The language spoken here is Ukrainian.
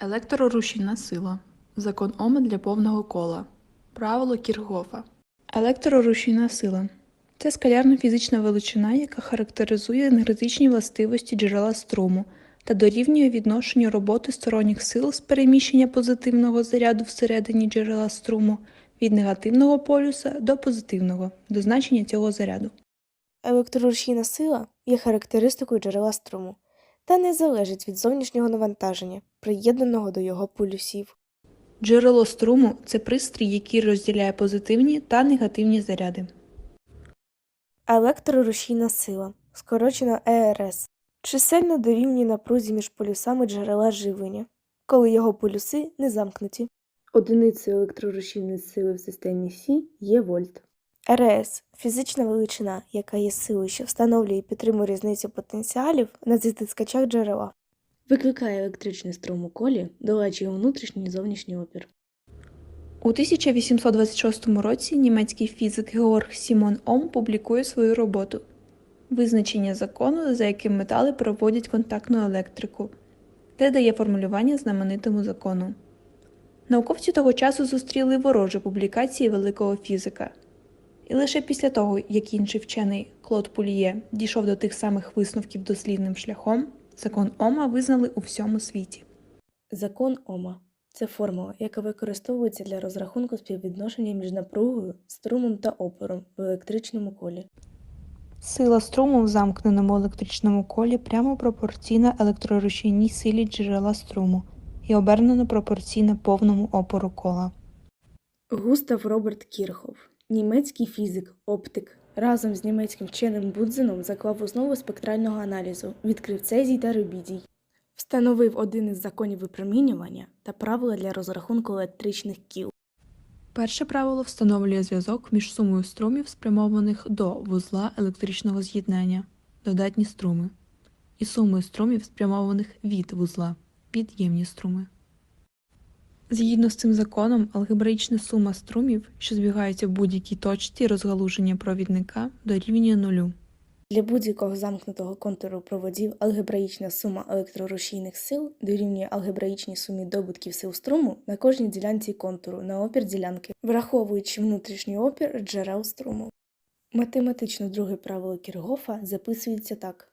Електрорушійна сила. Закон Ома для повного кола. Правило Кіргофа. Електрорушійна сила. Це скалярна фізична величина, яка характеризує енергетичні властивості джерела струму та дорівнює відношенню роботи сторонніх сил з переміщення позитивного заряду всередині джерела струму від негативного полюса до позитивного до значення цього заряду. Електрорушійна сила є характеристикою джерела струму та не залежить від зовнішнього навантаження, приєднаного до його полюсів. Джерело струму це пристрій, який розділяє позитивні та негативні заряди. Електрорушійна сила, скорочено ЕРС, чисельно дорівнює напрузі між полюсами джерела живлення, коли його полюси не замкнуті. Одиницею електрорушійної сили в системі Сі є вольт. РС – фізична величина, яка є силою, що встановлює і підтримує різницю потенціалів на затискачах джерела. Викликає електричний струм у колі, долаючи його внутрішній і зовнішній опір. У 1826 році німецький фізик Георг Сімон Ом публікує свою роботу Визначення закону, за яким метали проводять контактну електрику, де дає формулювання знаменитому закону. Науковці того часу зустріли ворожі публікації великого фізика. І лише після того, як інший вчений Клод Пуліє дійшов до тих самих висновків дослідним шляхом, закон Ома визнали у всьому світі. Закон Ома це формула, яка використовується для розрахунку співвідношення між напругою, струмом та опором в електричному колі. Сила струму в замкненому електричному колі прямо пропорційна електрорушійній силі джерела струму і обернено пропорційна повному опору кола. Густав Роберт Кірхоф, німецький фізик, оптик, разом з німецьким вченим Будзеном заклав основу спектрального аналізу, відкрив цезій та рубідій. Встановив один із законів випромінювання та правила для розрахунку електричних кіл. Перше правило встановлює зв'язок між сумою струмів, спрямованих до вузла електричного з'єднання, додатні струми, і сумою струмів, спрямованих від вузла, від'ємні струми. Згідно з цим законом, алгебраїчна сума струмів, що збігаються в будь-якій точці розгалуження провідника, дорівнює нулю. Для будь-якого замкнутого контуру проводів алгебраїчна сума електрорушійних сил дорівнює алгебраїчній сумі добутків сил струму на кожній ділянці контуру на опір ділянки, враховуючи внутрішній опір джерел струму. Математично друге правило Кіргофа записується так.